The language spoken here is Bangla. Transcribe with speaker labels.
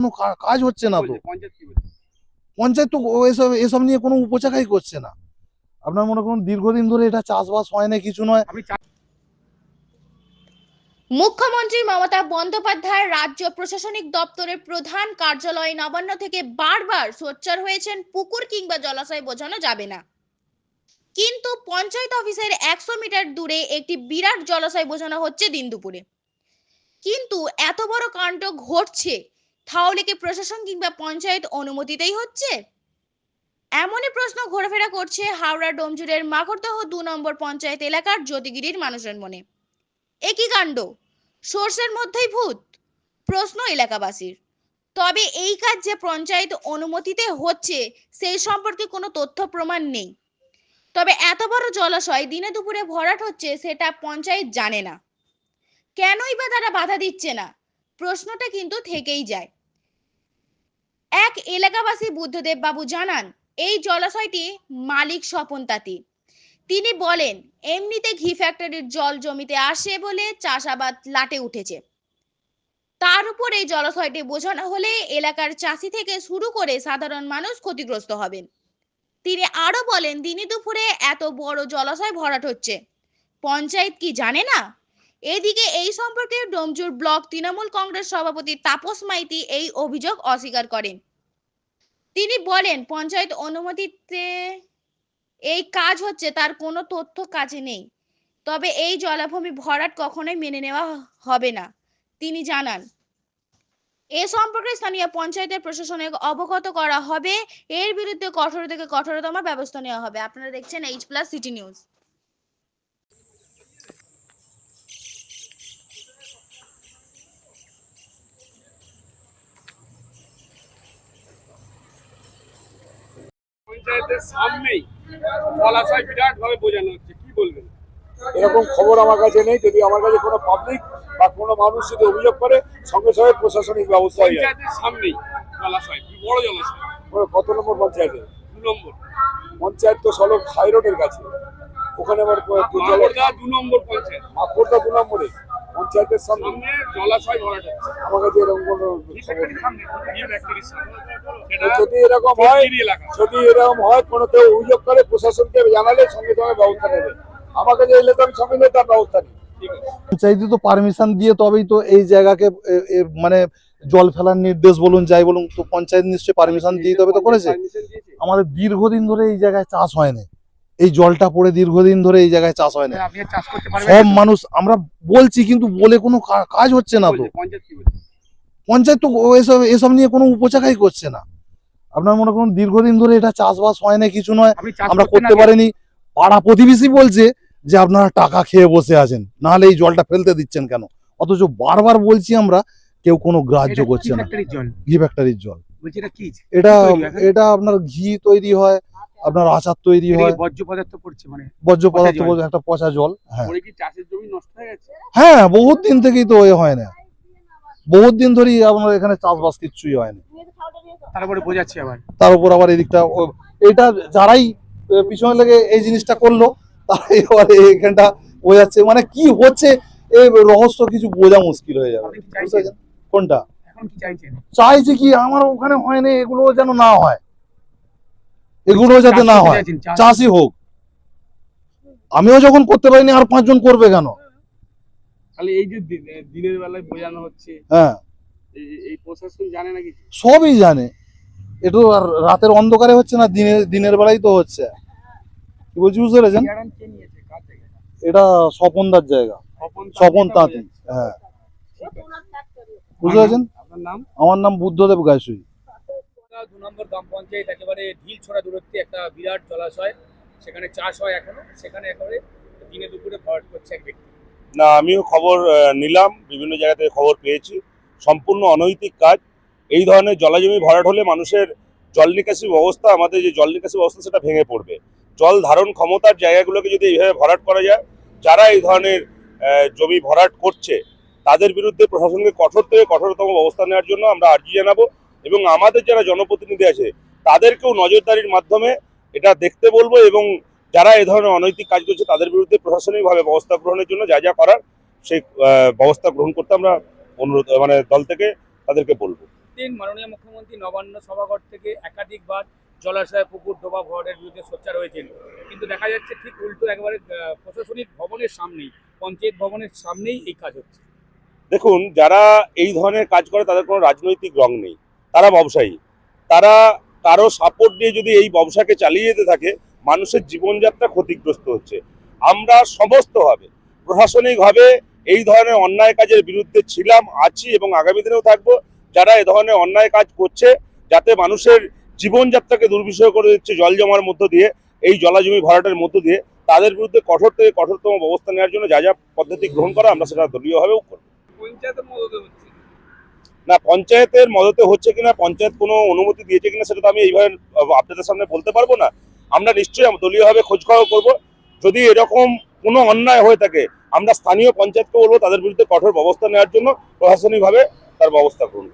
Speaker 1: কোনো কাজ হচ্ছে না তো।
Speaker 2: পঞ্চায়েত কি বলছে?
Speaker 1: পঞ্চায়েত তো এসব এসব নিয়ে কোনো উপচাকাই করছে না। আপনার মনে করুন দীর্ঘদিন ধরে এটা চাষবাস হয় না কিছু নয়।
Speaker 3: মুখ্যমন্ত্রী মমতা বন্দ্যোপাধ্যায় রাজ্য প্রশাসনিক দপ্তরের প্রধান কার্যালয় নবান্ন থেকে বারবার সোচ্চার হয়েছেন পুকুর কিংবা জলাশয় বোঝানো যাবে না। কিন্তু পঞ্চায়েত অফিসের একশো মিটার দূরে একটি বিরাট জলাশয় বোঝানো হচ্ছে দিন দুপুরে। কিন্তু এত বড় কাণ্ড ঘটছে তাহলে কি প্রশাসন কিংবা পঞ্চায়েত অনুমতিতেই হচ্ছে? এমনই প্রশ্ন ঘোরাফেরা করছে হাওড়া ডোমজুরের মাকড়দহ দু নম্বর পঞ্চায়েত এলাকার জ্যোতিগিরির মানুষের মনে। একই কাণ্ড? সোর্সের মধ্যেই ভূত? প্রশ্ন এলাকাবাসীর। তবে এই কাজ যে পঞ্চায়েত অনুমতিতে হচ্ছে, সেই সম্পর্কে কোনো তথ্য প্রমাণ নেই। তবে এত বড় জলাশয় দিনে দুপুরে ভরাট হচ্ছে সেটা পঞ্চায়েত জানে না। কেনই বা তারা বাধা দিচ্ছে না? প্রশ্নটা কিন্তু থেকেই যায়। এক এলাকাবাসী বুদ্ধদেব বাবু জানান, এই জলাশয়টি মালিক স্বপন তাঁতি। তিনি বলেন, এমনিতে ঘি ফ্যাক্টরির জল জমিতে আসে বলে চাষাবাদ লাটে উঠেছে। তার উপর এই জলাশয়টি বোঝানো হলে এলাকার চাষি থেকে শুরু করে সাধারণ মানুষ ক্ষতিগ্রস্ত হবেন। তিনি আরও বলেন, দিনে দুপুরে এত বড় জলাশয় ভরাট হচ্ছে। পঞ্চায়েত কি জানে না? এদিকে এই সম্পর্কে ডোমজুর ব্লক তৃণমূল কংগ্রেস সভাপতি তাপস মাইতি এই অভিযোগ অস্বীকার করেন। তিনি বলেন, পঞ্চায়েত অনুমতিতে এই কাজ হচ্ছে, তার কোনো তথ্য কাজে নেই। তবে এই জলাভূমি ভরাট কখনোই মেনে নেওয়া হবে না। তিনি জানান, এ সম্পর্কে স্থানীয় পঞ্চায়েতের প্রশাসনে অবগত করা হবে। এর বিরুদ্ধে কঠোর থেকে কঠোরতম ব্যবস্থা নেওয়া হবে। আপনারা দেখছেন এইচ প্লাস সিটি নিউজ
Speaker 2: পঞ্চায়েতের সামনেই জলাশয় বিরাট ভাবে বোঝানো হচ্ছে। কি বলবেন?
Speaker 4: এরকম খবর আমার কাছে নেই। যদি আমার কাছে কোনো পাবলিক বা কোনো মানুষ যদি অভিযোগ করে সঙ্গে সঙ্গে প্রশাসনিক ব্যবস্থা হয়ে যায়
Speaker 2: সামনেই জলাশয় বড় জলাশয়?
Speaker 4: কত নম্বর পঞ্চায়েতে?
Speaker 2: দু নম্বর।
Speaker 4: পঞ্চায়েত তো সলক হাই রোডের কাছে। ওখানে আবার
Speaker 2: দু নম্বর পঞ্চায়েত।
Speaker 4: মাকড়টা দু নম্বরে। পঞ্চায়েতের সামনে
Speaker 2: জলাশয় ভরাট হচ্ছে
Speaker 4: আমার কাছে এরকম কোনো যদি এরকম হয়
Speaker 2: এলাকা।
Speaker 4: যদি এরকম হয় কোনো কেউ অভিযোগ করে প্রশাসনকে জানালে সঙ্গে সঙ্গে ব্যবস্থা নেবে। আমার কাছে এলে তো আমি সঙ্গে তার ব্যবস্থা নিই।
Speaker 1: পঞ্চায়েতে তো পারমিশন দিয়ে তবেই তো এই জায়গাকে মানে জল ফেলার নির্দেশ বলুন যাই বলুন তো পঞ্চায়েত নিশ্চয়ই পারমিশন দিয়ে তবে তো করেছে। আমাদের দীর্ঘদিন ধরে এই জায়গায় চাষ হয় না এই জলটা পড়ে দীর্ঘদিন ধরে এই জায়গায় চাষ হয় না। সব মানুষ আমরা বলছি কিন্তু বলে কোনো কাজ হচ্ছে না তো।
Speaker 2: পঞ্চায়েত
Speaker 1: তো এসব এসব নিয়ে কোনো উপচাকাই করছে না। আপনার মনে করুন দীর্ঘদিন ধরে এটা চাষবাস হয় না কিছু নয় আমরা
Speaker 2: করতে
Speaker 1: পারিনি। পাড়া প্রতিবেশী বলছে যে আপনারা টাকা খেয়ে বসে আছেন নাহলে এই জলটা ফেলতে দিচ্ছেন কেন? অথচ বারবার বলছি আমরা কেউ কোনো গ্রাহ্য করছে না।
Speaker 2: জল?
Speaker 1: ঘি ফ্যাক্টরির জল।
Speaker 2: এটা?
Speaker 1: এটা আপনার ঘি তৈরি হয় আপনার আচার তৈরি হয়।
Speaker 2: বর্জ্য পদার্থ পড়ছে মানে।
Speaker 1: বর্জ্য পদার্থ বলতে একটা পচা জল হ্যাঁ।
Speaker 2: চাষের জমি নষ্ট হয়ে গেছে?
Speaker 1: হ্যাঁ বহুত দিন থেকেই তো এ হয় না। বহুত দিন ধরেই আপনার এখানে চাষবাস কিচ্ছুই হয় না।
Speaker 2: তারপরে বোঝাচ্ছি আবার।
Speaker 1: তার উপর আবার এদিকটা এটা যারাই পিছনে লেগে এই জিনিসটা করল তারাই এখানটা বোঝাচ্ছে। মানে কি হচ্ছে এই রহস্য কিছু বোঝা মুশকিল হয়ে যাবে? কোনটা? চাইছি কি আমার ওখানে হয় না এগুলো যেন না হয়। এগুলো যাতে না হয়
Speaker 2: চাষ-
Speaker 1: হোক। আমিও যখন করতে পারিনি আর পাঁচজন করবে কেন?
Speaker 2: তাহলে এই যে দিনের বেলায় বোঝানো হচ্ছে
Speaker 1: হ্যাঁ।
Speaker 2: এই- এই প্রশাসন জানে না
Speaker 1: সবই জানে। একটু আর রাতের অন্ধকারে হচ্ছে না দিনের দিনের বেলায় তো হচ্ছে। কি বলছি বুঝতে পেরেছেন? এটা স্বপনদার জায়গা।
Speaker 2: স্বপন তাঁতি
Speaker 1: হ্যাঁ। বুঝতে পেরেছেন?
Speaker 2: নাম?
Speaker 1: আমার নাম বুদ্ধদেব গায়সুই
Speaker 5: দু নম্বর গ্রাম পঞ্চায়েত একেবারে ঢিল ছড়া দূরত্বে একটা বিরাট জলাশয়, সেখানে চাষ হয় এখনও, সেখানে একেবারে দিনে দুপুরে ভরাট করছে এক ব্যক্তি।
Speaker 4: না, আমিও খবর নিলাম, বিভিন্ন জায়গা থেকে খবর পেয়েছি। সম্পূর্ণ অনৈতিক কাজ। এই ধরনের জলাজমি ভরাট হলে মানুষের জল নিকাশি ব্যবস্থা, আমাদের যে জল নিকাশি ব্যবস্থা, সেটা ভেঙে পড়বে। জল ধারণ ক্ষমতার জায়গাগুলোকে যদি এইভাবে ভরাট করা যায়, যারা এই ধরনের জমি ভরাট করছে, তাদের বিরুদ্ধে প্রশাসনকে কঠোর থেকে কঠোরতম ব্যবস্থা নেওয়ার জন্য আমরা আর্জি জানাব। এবং আমাদের যারা জনপ্রতিনিধি আছে তাদেরকেও নজরদারির মাধ্যমে এটা দেখতে বলব এবং যারা এ ধরনের অনৈতিক কাজ করছে তাদের বিরুদ্ধে প্রশাসনিকভাবে ব্যবস্থা গ্রহণের জন্য যা যা করার সেই ব্যবস্থা গ্রহণ করতে আমরা অনুরোধ মানে দল থেকে তাদেরকে বলব।
Speaker 2: দিন মাননীয় মুখ্যমন্ত্রী নবান্ন সভাঘর থেকে একাধিকবার জলাশয় পুকুর ডোবা ভরাটের বিরুদ্ধে সোচ্চার হয়েছেন। কিন্তু দেখা যাচ্ছে ঠিক উল্টো একেবারে প্রশাসনিক ভবনের সামনেই পঞ্চায়েত ভবনের সামনেই এই কাজ হচ্ছে।
Speaker 4: দেখুন যারা এই ধরনের কাজ করে তাদের কোনো রাজনৈতিক রং নেই। তারা ব্যবসায়ী। তারা কারও সাপোর্ট নিয়ে যদি এই ব্যবসাকে চালিয়ে যেতে থাকে, মানুষের জীবনযাত্রা ক্ষতিগ্রস্ত হচ্ছে। আমরা সমস্তভাবে, প্রশাসনিকভাবে এই ধরনের অন্যায় কাজের বিরুদ্ধে ছিলাম, আছি এবং আগামী দিনেও থাকব। যারা এ ধরনের অন্যায় কাজ করছে, যাতে মানুষের জীবনযাত্রাকে দুর্বিষয় করে দিচ্ছে জল জমার মধ্য দিয়ে, এই জলাজমি ভরাটের মধ্য দিয়ে, তাদের বিরুদ্ধে কঠোর থেকে কঠোরতম ব্যবস্থা নেওয়ার জন্য যা যা পদ্ধতি গ্রহণ করা, আমরা সেটা দলীয়ভাবেও করব।
Speaker 6: পঞ্চায়েতের
Speaker 4: না, পঞ্চায়েতের মদতে হচ্ছে কিনা, পঞ্চায়েত কোনো অনুমতি দিয়েছে কিনা, সেটা তো আমি এইভাবে আপনাদের সামনে বলতে পারব না। আমরা নিশ্চয়ই দলীয়ভাবে খোঁজ খবর করব। যদি এরকম কোনো অন্যায় হয়ে থাকে, আমরা স্থানীয় পঞ্চায়েতকে বলব তাদের বিরুদ্ধে কঠোর ব্যবস্থা নেওয়ার জন্য প্রশাসনিকভাবে তার ব্যবস্থা করুন।